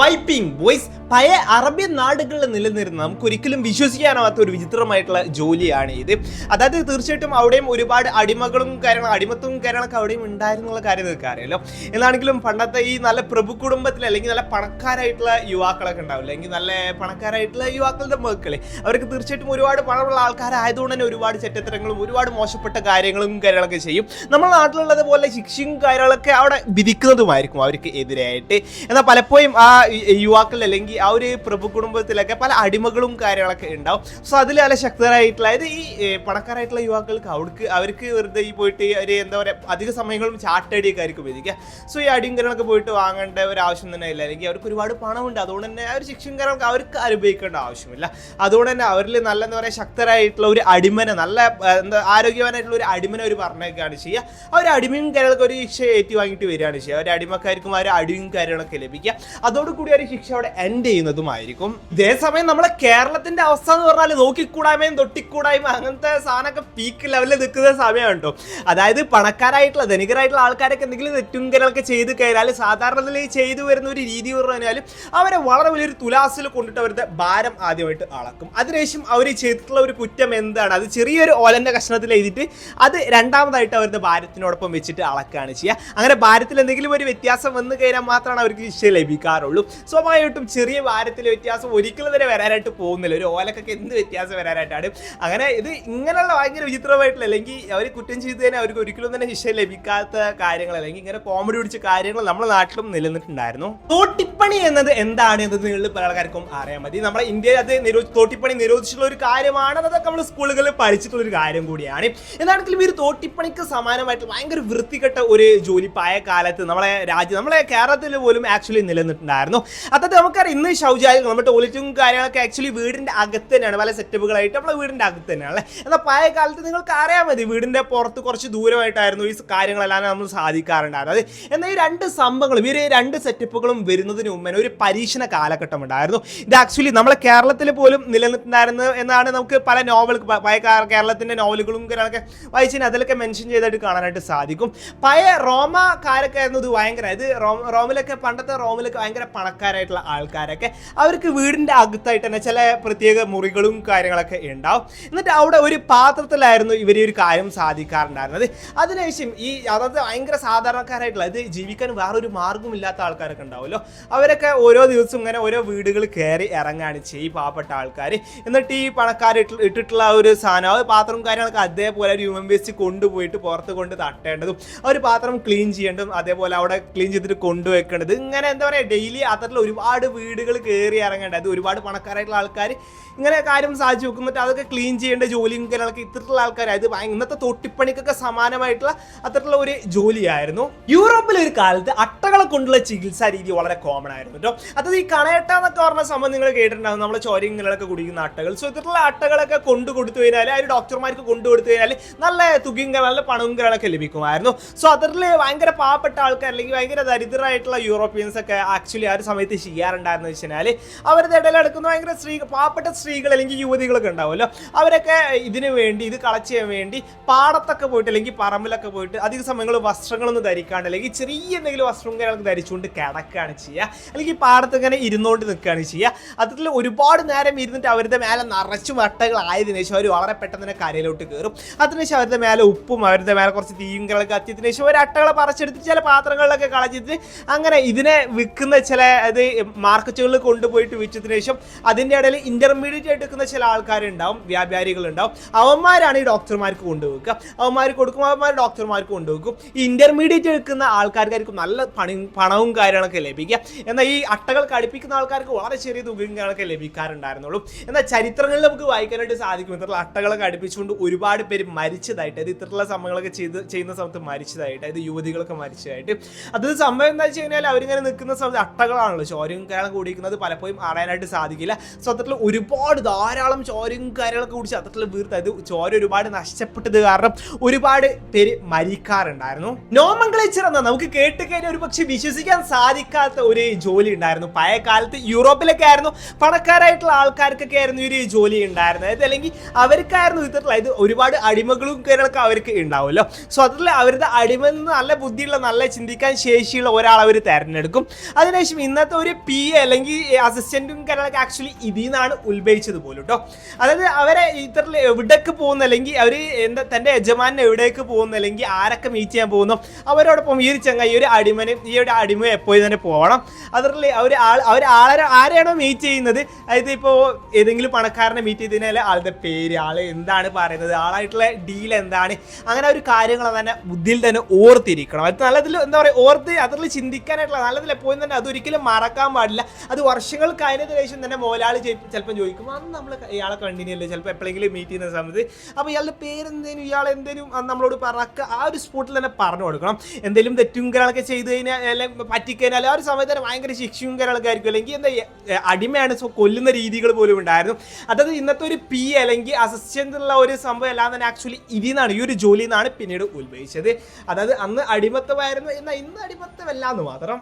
Wiping boys പഴയ Arabian നാടുകളിൽ നിലനിരുന്ന നമുക്ക് ഒരിക്കലും വിശ്വസിക്കാനാവാത്ത ഒരു വിചിത്രമായിട്ടുള്ള ജോലിയാണ് ഇത്. അതായത് തീർച്ചയായിട്ടും അവിടെയും ഒരുപാട് അടിമകളും കാര്യങ്ങൾ അടിമത്തവും കാര്യങ്ങളൊക്കെ അവിടെയും ഉണ്ടായിരുന്നുള്ള കാര്യം നിങ്ങൾക്ക് അറിയാലോ. എന്നാണെങ്കിലും പണ്ടത്തെ ഈ നല്ല പ്രഭു കുടുംബത്തിൽ അല്ലെങ്കിൽ നല്ല പണക്കാരായിട്ടുള്ള യുവാക്കളൊക്കെ ഉണ്ടാവില്ല? അല്ലെങ്കിൽ നല്ല പണക്കാരായിട്ടുള്ള യുവാക്കളുടെ മക്കളെ. അവർക്ക് തീർച്ചയായിട്ടും ഒരുപാട് പണമുള്ള ആൾക്കാരായതുകൊണ്ട് തന്നെ ഒരുപാട് ചെറ്റത്തരങ്ങളും ഒരുപാട് മോശപ്പെട്ട കാര്യങ്ങളും കാര്യങ്ങളൊക്കെ ചെയ്യും. നമ്മുടെ നാട്ടിലുള്ളത് പോലെ ശിക്ഷയും കാര്യങ്ങളൊക്കെ അവിടെ വിധിക്കുന്നതുമായിരിക്കും അവർക്ക് എതിരായിട്ട്. എന്നാൽ പലപ്പോഴും ആ യുവാക്കൾ അല്ലെങ്കിൽ ആ ഒരു പ്രഭു കുടുംബത്തിലൊക്കെ പല അടിമകളും കാര്യങ്ങളൊക്കെ ഉണ്ടാവും. സോ അതിൽ നല്ല ശക്തരായിട്ടുള്ള അതായത് ഈ പണക്കാരായിട്ടുള്ള യുവാക്കൾക്ക് അവർക്ക് അവർക്ക് വെറുതെ ഈ പോയിട്ട് ഒരു എന്താ പറയുക അധിക സമയങ്ങളും ചാട്ടടിയൊക്കെ ആയിരിക്കും വിധിക്കുക സോ ഈ അടിയും കാര്യങ്ങളൊക്കെ പോയിട്ട് വാങ്ങേണ്ട ഒരു ആവശ്യം തന്നെ ഇല്ല. അല്ലെങ്കിൽ അവർക്ക് ഒരുപാട് പണമുണ്ട്. അതുകൊണ്ട് തന്നെ ആ ഒരു ശിക്ഷയും അവർക്ക് അനുഭവിക്കേണ്ട ആവശ്യമില്ല. അതുകൊണ്ട് തന്നെ അവരിൽ നല്ല എന്താ പറയുക ശക്തരായിട്ടുള്ള ഒരു അടിമനെ നല്ല എന്താ ആരോഗ്യവാനായിട്ടുള്ള ഒരു അടിമനെ അവർ പറഞ്ഞേക്കാണ് ചെയ്യുക. ഒരു അടിമയും കാര്യങ്ങളൊക്കെ ഒരു ശിക്ഷ ഏറ്റി വാങ്ങിയിട്ട് വരികയാണ് ചെയ്യുക. ഒരു അടിമക്കാർക്കും ആ ഒരു അടിയും കാര്യങ്ങളൊക്കെ ലഭിക്കുക. അതോടുകൂടി ഒരു ശിക്ഷ അവിടെ എൻഡ് ചെയ്യുന്നതുമായിരിക്കും. ഇതേസമയം നമ്മളെ കേരളത്തിന്റെ അവസ്ഥ എന്ന് പറഞ്ഞാൽ നോക്കിക്കൂടായ്മയും തൊട്ടിക്കൂടായ്മ അങ്ങനത്തെ സാധനമൊക്കെ പീക്ക് ലെവലിൽ നിൽക്കുന്ന സമയം കേട്ടോ അതായത് പണക്കാരായിട്ടുള്ള ധനികരായിട്ടുള്ള ആൾക്കാരൊക്കെ എന്തെങ്കിലും തെറ്റുങ്കലൊക്കെ ചെയ്ത് കഴിഞ്ഞാൽ സാധാരണ ചെയ്തു വരുന്ന ഒരു രീതി പറഞ്ഞു അവരെ വളരെ വലിയൊരു തുലാസിൽ കൊണ്ടിട്ട് അവരുടെ ഭാരം ആദ്യമായിട്ട് അളക്കും. അതിനുശേഷം അവർ ചെയ്തിട്ടുള്ള ഒരു കുറ്റം എന്താണ്? അത് ചെറിയൊരു ഓലന്റെ കഷ്ണത്തിൽ എഴുതിയിട്ട് അത് രണ്ടാമതായിട്ട് അവരുടെ ഭാരത്തിനോടൊപ്പം വെച്ചിട്ട് അളക്കുകയാണ് ചെയ്യുക. അങ്ങനെ ഭാരത്തിൽ എന്തെങ്കിലും ഒരു വ്യത്യാസം വന്നു കഴിഞ്ഞാൽ മാത്രമാണ് അവർക്ക് ശിക്ഷ ലഭിക്കാറുള്ളൂ. സ്വാഭാവികമായിട്ടും ചെറിയ വാരത്തിലെ വ്യത്യാസം ഒരിക്കലും വരെ വരാനായിട്ട് പോകുന്നില്ല. ഒരു ഓലക്കൊക്കെ എന്ത് വ്യത്യാസം വരാനായിട്ടാണ്. അങ്ങനെ ഇത് ഇങ്ങനെയുള്ള ഭയങ്കര വിചിത്രമായിട്ടുള്ള അല്ലെങ്കിൽ അവർ കുറ്റം ചെയ്ത് തന്നെ അവർക്ക് ഒരിക്കലും തന്നെ ശിക്ഷ ലഭിക്കാത്ത കാര്യങ്ങൾ അല്ലെങ്കിൽ ഇങ്ങനെ കോമഡി പിടിച്ച കാര്യങ്ങൾ നമ്മുടെ നാട്ടിലും നിലനിന്നിട്ടുണ്ടായിരുന്നു. തോട്ടിപ്പണി എന്നത് എന്താണ് എന്നത് നിങ്ങൾ പല ആൾക്കാർക്കും അറിയാൻ മതി. നമ്മുടെ ഇന്ത്യയിൽ അത് തോട്ടിപ്പണി നിരോധിച്ചിട്ടുള്ള ഒരു കാര്യമാണ്. അതൊക്കെ നമ്മൾ സ്കൂളുകളിൽ പഠിച്ചിട്ടുള്ള ഒരു കാര്യം കൂടിയാണ്. എന്താണെങ്കിലും ഈ ഒരു തോട്ടിപ്പണിക്ക് സമാനമായിട്ട് ഭയങ്കര വൃത്തികെട്ട ഒരു ജോലി പായ കാലത്ത് നമ്മളെ രാജ്യം നമ്മളെ കേരളത്തിൽ പോലും ആക്ച്വലി നിലനിന്നിട്ടുണ്ടായിരുന്നു. അതായത് നമുക്കറിയാം ഇന്ന് ശൗചാലയം നമ്മുടെ ടോയ്ലറ്റും കാര്യങ്ങളൊക്കെ ആക്ച്വലി വീടിന്റെ അകത്ത് തന്നെയാണ് പല സെറ്റപ്പുകളായിട്ട് നമ്മുടെ വീടിന്റെ അകത്ത് തന്നെയാണ് അല്ലേ? എന്നാൽ പഴയ കാലത്ത് നിങ്ങൾക്ക് അറിയാൻ മതി വീടിന്റെ പുറത്ത് കുറച്ച് ദൂരമായിട്ടായിരുന്നു ഈ കാര്യങ്ങളെല്ലാം നമ്മൾ സാധിക്കാറുണ്ടായിരുന്നത്. എന്നാൽ ഈ രണ്ട് സംഭവങ്ങളും ഈ രണ്ട് സെറ്റപ്പുകളും വരുന്നതിന് മുമ്പേ ഒരു പരീക്ഷണ കാലഘട്ടം ഉണ്ടായിരുന്നു. ഇത് ആക്ച്വലി നമ്മളെ കേരളത്തിൽ പോലും നിലനിന്നിട്ടുണ്ടായിരുന്നു എന്നാണ് നമുക്ക് പല നോവൽ പഴയ കാ- കേരളത്തിന്റെ നോവലുകളും കാര്യങ്ങളൊക്കെ വായിച്ചതിന് അതിലൊക്കെ മെൻഷൻ ചെയ്തായിട്ട് കാണാനായിട്ട് സാധിക്കും. പഴയ റോമ കാലൊക്കെ ആയിരുന്നു ഇത് ഭയങ്കര ഇത് റോമിലൊക്കെ പണ്ടത്തെ റോമിലൊക്കെ ഭയങ്കര പണക്കാരായിട്ടുള്ള ആൾക്കാരൊക്കെ അവർക്ക് വീടിന്റെ അകത്തായിട്ട് തന്നെ ചില പ്രത്യേക മുറികളും കാര്യങ്ങളൊക്കെ ഉണ്ടാവും. എന്നിട്ട് അവിടെ ഒരു പാത്രത്തിലായിരുന്നു ഇവർ ഒരു കാര്യം സാധിക്കാറുണ്ടായിരുന്നത്. അതിനുശേഷം ഈ അതായത് ഭയങ്കര സാധാരണക്കാരായിട്ടുള്ള ഇത് ജീവിക്കാൻ വേറൊരു മാർഗമില്ലാത്ത ആൾക്കാരൊക്കെ ഉണ്ടാവുമല്ലോ. അവരൊക്കെ ഓരോ ദിവസവും ഇങ്ങനെ ഓരോ വീടുകൾ കയറി ഇറങ്ങാണ് ചെയ്യും പാവപ്പെട്ട ആൾക്കാർ എന്നിട്ട് ഈ പണക്കാർ ഇട്ടിട്ടുള്ള ഒരു സാധനം ആ ഒരു പാത്രം കാര്യങ്ങളൊക്കെ അതേപോലെ ഒരു ഹ്യൂമൻ വേസ്റ്റ് കൊണ്ടുപോയിട്ട് പുറത്ത് കൊണ്ട് തട്ടേണ്ടതും ആ ഒരു പാത്രം ക്ലീൻ ചെയ്യേണ്ടതും അതേപോലെ അവിടെ ക്ലീൻ ചെയ്തിട്ട് കൊണ്ടുവെക്കേണ്ടത്. ഇങ്ങനെ എന്താ പറയുക ഡെയിലി അത്തരത്തിൽ ഒരുപാട് വീടുകൾ കയറി ഇറങ്ങേണ്ടത്. അത് ഒരുപാട് പണക്കാരായിട്ടുള്ള ആൾക്കാർ ഇങ്ങനെ കാര്യം സാധിച്ചു വെക്കുന്നിട്ട് അതൊക്കെ ക്ലീൻ ചെയ്യേണ്ട ജോലിയും കാര്യങ്ങളൊക്കെ ഇത്തരത്തിലുള്ള ആൾക്കാർ അത് ഇന്നത്തെ തൊട്ടിപ്പണിക്കൊക്കെ സമാനമായിട്ടുള്ള അത്തരത്തിലുള്ള ഒരു ജോലിയായിരുന്നു. യൂറോപ്പിലെ ഒരു കാലത്ത് അട്ടകളെ കൊണ്ടുള്ള ചികിത്സാ രീതി വളരെ കോമൺ ആയിരുന്നു കേട്ടോ അതായത് ഈ കണയട്ട എന്നൊക്കെ പറഞ്ഞ സംഭവം നിങ്ങൾ കേട്ടിട്ടുണ്ടാകും നമ്മൾ ചോരങ്ങളൊക്കെ കുടിക്കുന്ന അട്ടകൾ സോ ഇത്തരത്തിലുള്ള അട്ടകളൊക്കെ കൊണ്ടു കൊടുത്തു കഴിഞ്ഞാൽ ഒരു ഡോക്ടർമാർക്ക് കൊണ്ടു കൊടുത്തു കഴിഞ്ഞാൽ നല്ല തുകയും നല്ല പണവും കളൊക്കെ ലഭിക്കുമായിരുന്നു. സോ അതിൽ ഭയങ്കര പാവപ്പെട്ട ആൾക്കാർ അല്ലെങ്കിൽ ഭയങ്കര ദരിദ്രരായിട്ടുള്ള യൂറോപ്യൻസ് ഒക്കെ ആക്ച്വലി ആ ഒരു സമയത്ത് ചെയ്യാറുണ്ടായിരുന്നു വെച്ച് കഴിഞ്ഞാൽ അവരുടെ ഇടയിൽ എടുക്കുന്ന ഭയങ്കര സ്ത്രീ പാവപ്പെട്ട സ്ത്രീകൾ അല്ലെങ്കിൽ യുവതികളൊക്കെ ഉണ്ടാവുമല്ലോ. അവരൊക്കെ ഇതിനു വേണ്ടി ഇത് കളക്ട് ചെയ്യാൻ വേണ്ടി പാടത്തൊക്കെ പോയിട്ട് അല്ലെങ്കിൽ പറമ്പിലൊക്കെ പോയിട്ട് അധിക സമയങ്ങൾ വസ്ത്രങ്ങളൊന്നും ധരിക്കാണ്ട് അല്ലെങ്കിൽ ചെറിയ എന്തെങ്കിലും വസ്ത്രം കാര്യങ്ങളൊക്കെ ധരിച്ചുകൊണ്ട് കിടക്കുകയാണ് ചെയ്യുക. അല്ലെങ്കിൽ പാടത്ത് ഇങ്ങനെ ഇരുന്നുകൊണ്ട് നിൽക്കുകയാണ് ചെയ്യുക. അതിൽ ഒരുപാട് നേരം ഇരുന്നിട്ട് അവരുടെ മേലെ നിറച്ചു വട്ടകളായതിനു ശേഷം അവർ വളരെ പെട്ടെന്ന് തന്നെ കരയിലോട്ട് കയറും. അതിനുശേഷം അവരുടെ മേലെ ഉപ്പും അവരുടെ മേലെ കുറച്ച് തീയും കിളൊക്കെ ശേഷം ഒരു അട്ടകളെ പറിച്ചെടുത്ത് ചില പാത്രങ്ങളിലൊക്കെ കളഞ്ഞിട്ട് അങ്ങനെ ഇതിനെ വിൽക്കുന്ന ചില അത് മാർക്കറ്റുകളിൽ കൊണ്ടുപോയിട്ട് വിറ്റതിന് ശേഷം അതിന്റെ ഇടയിൽ ഇന്റർമീഡിയറ്റ് ആയിട്ട് എടുക്കുന്ന ചില ആൾക്കാരുണ്ടാവും വ്യാപാരികളുണ്ടാവും. അവന്മാരാണ് ഈ ഡോക്ടർമാർക്ക് കൊണ്ടുവെക്കുക. അവന്മാർ കൊടുക്കും അവന്മാർ ഡോക്ടർമാർക്ക് കൊണ്ടുവെക്കും. ഈ ഇന്റർമീഡിയറ്റ് എടുക്കുന്ന ആൾക്കാർക്കായിരിക്കും നല്ല പണി പണവും കാര്യങ്ങളൊക്കെ ലഭിക്കുക. എന്നാൽ ഈ അട്ടകൾ കടിപ്പിക്കുന്ന ആൾക്കാർക്ക് വളരെ ചെറിയ തുകയും കാര്യങ്ങളൊക്കെ ലഭിക്കാറുണ്ടായിരുന്നുള്ളൂ. എന്നാൽ ചരിത്രങ്ങളിൽ നമുക്ക് വായിക്കാനായിട്ട് സാധിക്കും. ഇത്തരത്തിലുള്ള അട്ടകളെ കടിപ്പിച്ചുകൊണ്ട് ഒരുപാട് പേര് മരിച്ചതായിട്ട് അത് ഇത്തരത്തിലുള്ള സംഭവങ്ങളൊക്കെ ചെയ്ത് ചെയ്യുന്ന സമയത്ത് മരിച്ചതായിട്ട് അതായത് യുവതികളൊക്കെ മരിച്ചതായിട്ട്. അത് സംഭവം എന്താ വെച്ച് കഴിഞ്ഞാൽ അവരിങ്ങനെ നിൽക്കുന്ന സമയത്ത് അട്ടകളാണല്ലോ ചോരയും കാര്യങ്ങളും കുടിക്കുന്നത് പലപ്പോഴും അറിയാനായിട്ട് സാധിക്കില്ല. സോ അത്തരത്തിൽ ഒരുപാട് ധാരാളം ചോരയും കാര്യങ്ങളൊക്കെ കുടിച്ച് അത്തരത്തിൽ വീർത്ത് അത് ചോര ഒരുപാട് നഷ്ടപ്പെട്ടത് കാരണം ഒരുപാട് പേര് മരിക്കാറുണ്ടായിരുന്നു. നോമംഗ്ലേച്ചർ എന്നാൽ നമുക്ക് കേട്ട് കഴിഞ്ഞാൽ ഒരു പക്ഷെ വിശ്വസിക്കാൻ സാധിക്കാത്ത ഒരു ജോലി ഉണ്ടായിരുന്നു. പഴയ കാലത്ത് യൂറോപ്പിലൊക്കെ ആയിരുന്നു. പണക്കാരായിട്ടുള്ള ആൾക്കാർക്കൊക്കെ ആയിരുന്നു ഒരു ജോലി ഉണ്ടായിരുന്നത്. അതായത് അല്ലെങ്കിൽ അവർക്കായിരുന്നു ഇത്തരത്തിലുള്ള ഇത് ഒരുപാട് അടിമകളും കാര്യങ്ങളൊക്കെ അവർക്ക് ഉണ്ടാവുമല്ലോ. സോ അതിൽ അവരുടെ അടിമ നല്ല ബുദ്ധിയുള്ള നല്ല ചിന്തിക്കാൻ ശേഷിയുള്ള ഒരാൾ അവർ തിരഞ്ഞെടുക്കും. അതിനുശേഷം ഇന്നത്തെ ഒരു പി എ അല്ലെങ്കിൽ അസിസ്റ്റന്റും കാര്യങ്ങളൊക്കെ ആക്ച്വലി ഇതിൽ നിന്നാണ് ഉത്ഭവിച്ചത് പോലും കേട്ടോ അതായത് അവരെ ഇത്തരത്തിൽ എവിടേക്ക് പോകുന്ന അല്ലെങ്കിൽ അവർ എന്താ തന്റെ യജമാനെ എവിടേക്ക് പോകുന്ന അല്ലെങ്കിൽ ആരൊക്കെ മീറ്റ് ചെയ്യാൻ പോകുന്നു അവരോടൊപ്പം ഈ ഒരു ചങ്ങായി ഈ ഒരു അടിമനെ ഒരു അടിമ എപ്പോഴും തന്നെ പോകണം അതല്ല അവർ ആൾ അവർ ആരെ ആരെയാണോ മീറ്റ് ചെയ്യുന്നത്? അതായത് ഇപ്പോൾ ഏതെങ്കിലും പണക്കാരനെ മീറ്റ് ചെയ്തതിനാൽ ആളുടെ പേര് ആൾ എന്താണ് പറയുന്നത് ആളായിട്ടുള്ള ഡീൽ എന്താണ്? അങ്ങനെ ഒരു കാര്യങ്ങൾ തന്നെ ബുദ്ധിയിൽ തന്നെ ഓർത്തിരിക്കണം. അത് നല്ലതിൽ എന്താ പറയുക ഓർത്ത് അതിൽ ചിന്തിക്കാനായിട്ടുള്ള നല്ലതിൽ എപ്പോഴും തന്നെ അതൊരിക്കലും മറക്കാൻ പാടില്ല. അത് വർഷങ്ങൾ കഴിഞ്ഞതിന് ശേഷം തന്നെ മോലാളി ചിലപ്പം ചോദിക്കും അന്ന് നമ്മൾ ഇയാളെ കണ്ടിന്യൂ അല്ലേ ചിലപ്പോൾ എപ്പോഴെങ്കിലും മീറ്റ് ചെയ്യുന്ന സമയത്ത്. അപ്പോൾ ഇയാളുടെ പേരെന്തേനും ഇയാൾ എന്തേലും നമ്മളോട് പറഞ്ഞ ആ ഒരു സ്പോട്ടിൽ തന്നെ പറഞ്ഞു കൊടുക്കണം. എന്തെങ്കിലും തെറ്റും കാര്യങ്ങളൊക്കെ ചെയ്ത് കഴിഞ്ഞാൽ പറ്റിക്കഴിഞ്ഞാൽ ആ ഒരു സമയത്ത് തന്നെ ഭയങ്കര ശിക്ഷയും കാര്യങ്ങളൊക്കെ ആയിരിക്കും. അല്ലെങ്കിൽ എന്താ അടിമയാണ് കൊല്ലുന്ന രീതികൾ പോലും ഉണ്ടായിരുന്നു. അതായത് ഇന്നത്തെ ഒരു പി അല്ലെങ്കിൽ അസിസ്റ്റന്റ് ഉള്ള ഒരു സംഭവം എല്ലാം തന്നെ ആക്ച്വലി ഇതിൽ നിന്നാണ് ഈ ഒരു ജോലിയിൽ നിന്നാണ് പിന്നീട് ഉത്ഭവിച്ചത്. അതായത് അന്ന് അടിമത്തമായിരുന്നു എന്നാൽ ഇന്ന് അടിമത്തമല്ല എന്ന് മാത്രം.